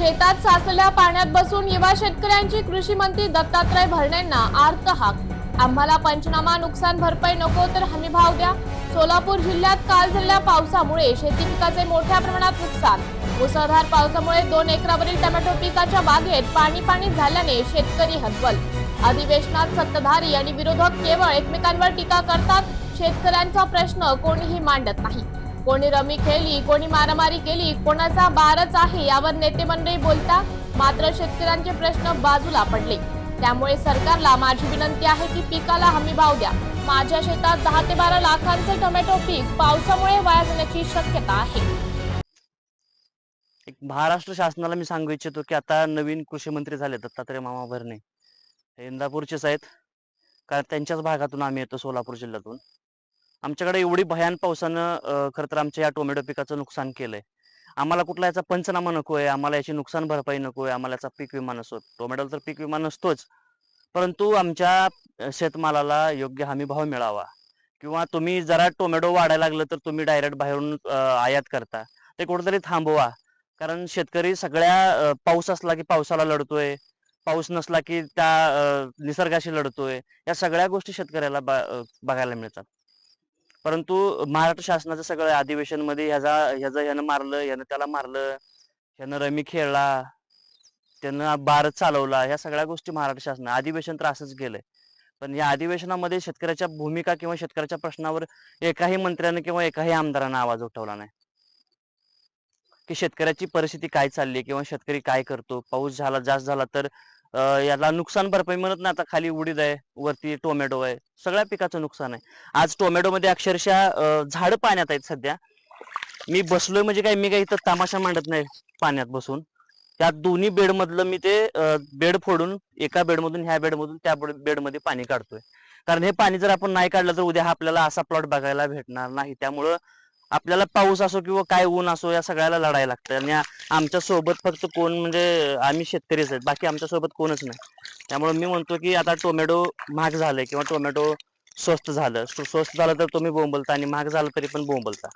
शेतात साचलेल्या पाण्यात बसून युवा शेतकऱ्यांची कृषी मंत्री दत्तात्रय भरणेंना आर्त हाक. आम्हाला पंचनामा नुकसान भरपाई नको तर हमी भाव द्या. सोलापूर जिल्ह्यात काल झालेल्या पावसामुळे शेती पिकाचे मोठ्या प्रमाणात नुकसान. मुसळधार पावसामुळे दोन एकरावरील टोमॅटो पिकाच्या बागेत पाणी पाणी झाल्याने शेतकरी हतबल. अधिवेशनात सत्ताधारी आणि विरोधक केवळ एकमेकांवर टीका करतात. शेतकऱ्यांचा प्रश्न कोणीही मांडत नाही. कोणी रमी खेळली कोणी मारामारी केली कोणाचा बारच आहे यावर नेते मंडळी बोलता मात्र शेतकऱ्यांचे प्रश्न बाजूला पडले. त्यामुळे सरकारला माझी विनंती आहे की पिकाला हमी भाव द्या. माझ्या शेतात दहा ते बारा लाखांचे टोमॅटो पीक पावसामुळे वाया जाण्याची शक्यता आहे. एक महाराष्ट्र शासनाला मी सांगू इच्छितो की आता नवीन कृषी मंत्री झाले दत्तात्रय मामा भरणे. हे इंदापूरचेच आहेत. कारण त्यांच्याच भागातून आम्ही येतो सोलापूर जिल्ह्यातून. आमच्याकडे एवढी भयान पावसानं खर खरं तर आमच्या या टोमॅटो पिकाचं नुकसान केलंय. आम्हाला कुठला याचा पंचनामा नको आहे आम्हाला याची नुकसान भरपाई नको आहे आम्हाला याचा पीक विमा नसतो टोमॅटोला तर पीक विमा नसतोच. परंतु आमच्या शेतमालाला योग्य हमी भाव मिळावा. किंवा तुम्ही जरा टोमॅटो वाढायला लागलं तर तुम्ही डायरेक्ट बाहेरून आयात करता. ते कुठेतरी थांबवा. कारण शेतकरी सगळ्या पाऊस असला की पावसाला लढतोय. पाऊस नसला की त्या निसर्गाशी लढतोय. या सगळ्या गोष्टी शेतकऱ्याला बघायला मिळतात. परंतु महाराष्ट्र शासनाचं सगळं अधिवेशनमध्ये ह्याचा ह्याचं ह्यानं मारलं ह्यानं त्याला मारलं ह्यानं रमी खेळला त्यानं बार चालवला ह्या सगळ्या गोष्टी महाराष्ट्र शासन अधिवेशन तर असंच गेलंय पण या अधिवेशनामध्ये शेतकऱ्याच्या भूमिका किंवा शेतकऱ्याच्या प्रश्नावर एकाही मंत्र्यानं किंवा एकाही आमदारानं आवाज उठवला नाही. की शेतकऱ्याची परिस्थिती काय चालली किंवा शेतकरी काय करतो? पाऊस झाला जास्त झाला तर याला नुकसान भरपाई म्हणत नाही आता खाली उडीद आहे वरती टोमॅटो आहे सगळ्या पिकाचं नुकसान आहे. आज टोमॅटो मध्ये अक्षरशः झाड झाडं पाण्यात आहेत सध्या. मी बसलोय म्हणजे काय मी काही इथं तमाशा मांडत नाही पाण्यात बसून. त्या दोन्ही बेड मधलं मी ते बेड फोडून एका बेड मधून ह्या बेड मधून त्या बेडमध्ये पाणी काढतोय. कारण हे पाणी जर आपण नाही काढलं तर उद्या आपल्याला असा प्लॉट बघायला भेटणार नाही. त्यामुळं आपल्याला पाऊस असो किंवा काय ऊन असो या सगळ्याला लढायला लागतं आणि आ- आमच्यासोबत फक्त कोण म्हणजे आम्ही शेतकरीच आहेत. बाकी आमच्यासोबत कोणच नाही. त्यामुळे मी म्हणतो की आता टोमॅटो महाग झाले किंवा टोमॅटो स्वस्त झालं. स्व- स्वस्त झालं तर तुम्ही बोंबलता आणि महाग झालं तरी पण बोंबलता.